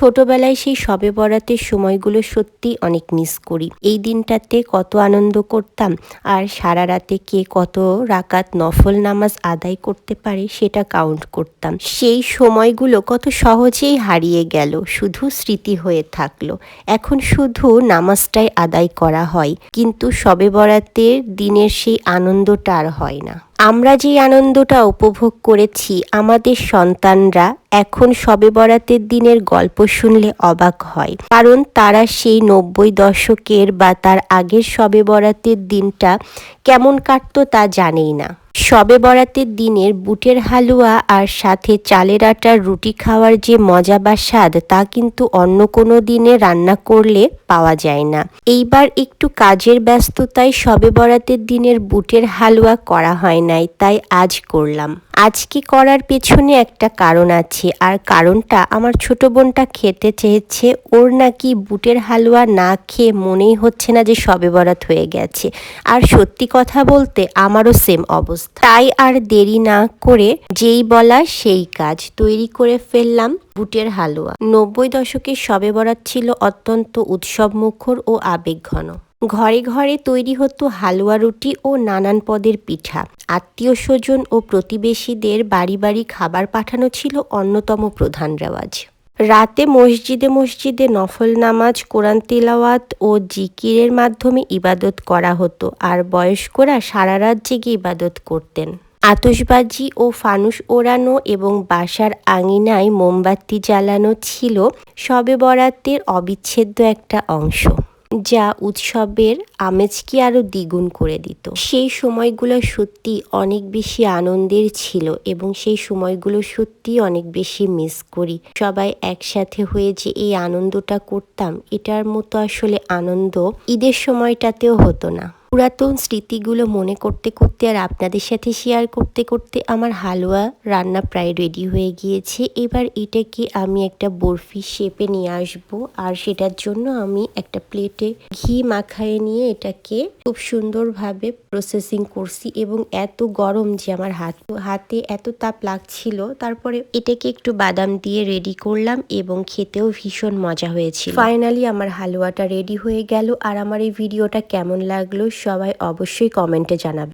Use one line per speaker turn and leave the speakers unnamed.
ছোটবেলায় সেই সবে বরাতের সময়গুলো সত্যি অনেক মিস করি। এই দিনটাতে কত আনন্দ করতাম আর সারা রাতে কে কত রাকাত নফল নামাজ আদায় করতে পারে সেটা কাউন্ট করতাম। সেই সময়গুলো কত সহজেই হারিয়ে গেল, শুধু স্মৃতি হয়ে থাকল। এখন শুধু নামাজটাই আদায় করা হয়, কিন্তু সবে বরাতের দিনের সেই আনন্দটা আর হয় না। আমরা যে আনন্দটা উপভোগ করেছি, আমাদের সন্তানরা এখন সবে বরাতের দিনের গল্প শুনলে অবাক হয়। কারণ তারা সেই নব্বই দশকের বা তার আগের সবে বরাতের দিনটা কেমন কাটতো তা জানেই না। সবে বরাতের দিনের বুটের হালুয়া আর সাথে চালের আটার রুটি খাওয়ার যে মজা বা স্বাদ, তা কিন্তু অন্য কোনো দিনে রান্না করলে পাওয়া যায় না। এইবার একটু কাজের ব্যস্ততায় সবে বরাতের দিনের বুটের হালুয়া করা হয় নাই, তাই আজ করলাম। আজকে করার পেছনে একটা কারণ আছে, আর কারণটা আমার ছোট বোনটা খেতে চেয়েছে। ওর নাকি বুটের হালুয়া না খেয়ে মনেই হচ্ছে না যে সবে বরাত হয়ে গেছে। আর সত্যি কথা বলতে আমারও সেম অবস্থা। তাই আর দেরি না করে যেই বলা সেই কাজ তৈরি করে ফেললাম বুটের হালুয়া। নব্বই দশকের সবে বরাত ছিল অত্যন্ত উৎসব মুখর ও আবেগঘন। ঘরে ঘরে তৈরি হতো হালুয়া রুটি ও নানান পদের পিঠা। আত্মীয় স্বজন ও প্রতিবেশীদের বাড়ি বাড়ি খাবার পাঠানো ছিল অন্যতম প্রধান রেওয়াজ। রাতে মসজিদে মসজিদে নফল নামাজ, কোরআন তিলাওয়াত ও জিকিরের মাধ্যমে ইবাদত করা হতো আর বয়স্করা সারা রাত জেগে ইবাদত করতেন। আতসবাজি ও ফানুস ওড়ানো এবং বাসার আঙিনায় মোমবাতি জ্বালানো ছিল সবে বরাতের অবিচ্ছেদ্য একটা অংশ। যা উৎসবের আমেজকে আরও দ্বিগুণ করে দিত। সেই সময়গুলো সত্যি অনেক বেশি আনন্দের ছিল এবং সেই সময়গুলো সত্যি অনেক বেশি মিস করি। সবাই একসাথে হয়ে যে এই আনন্দটা করতাম, এটার মতো আসলে আনন্দ ঈদের সময়টাতেও হতো না। পুরাতন স্মৃতিগুলো মনে করতে করতে আর আপনাদের সাথে শেয়ার করতে করতে আমার হালুয়া রান্না প্রায় রেডি হয়ে গিয়েছে। এবার এটাকে আমি একটা বরফি শেপে নিয়ে আসব আর সেটার জন্য আমি একটা প্লেটে ঘি মাখায় নিয়ে এটাকে খুব সুন্দরভাবে প্রসেসিং করছি এবং এত গরম যে আমার হাত, হাতে এত তাপ লাগছিল। তারপরে এটাকে একটু বাদাম দিয়ে রেডি করলাম এবং খেতেও ভীষণ মজা হয়েছিল। ফাইনালি আমার হালুয়াটা রেডি হয়ে গেল আর আমার এই ভিডিওটা কেমন লাগল সবাই অবশ্যই কমেন্টে জানাবে।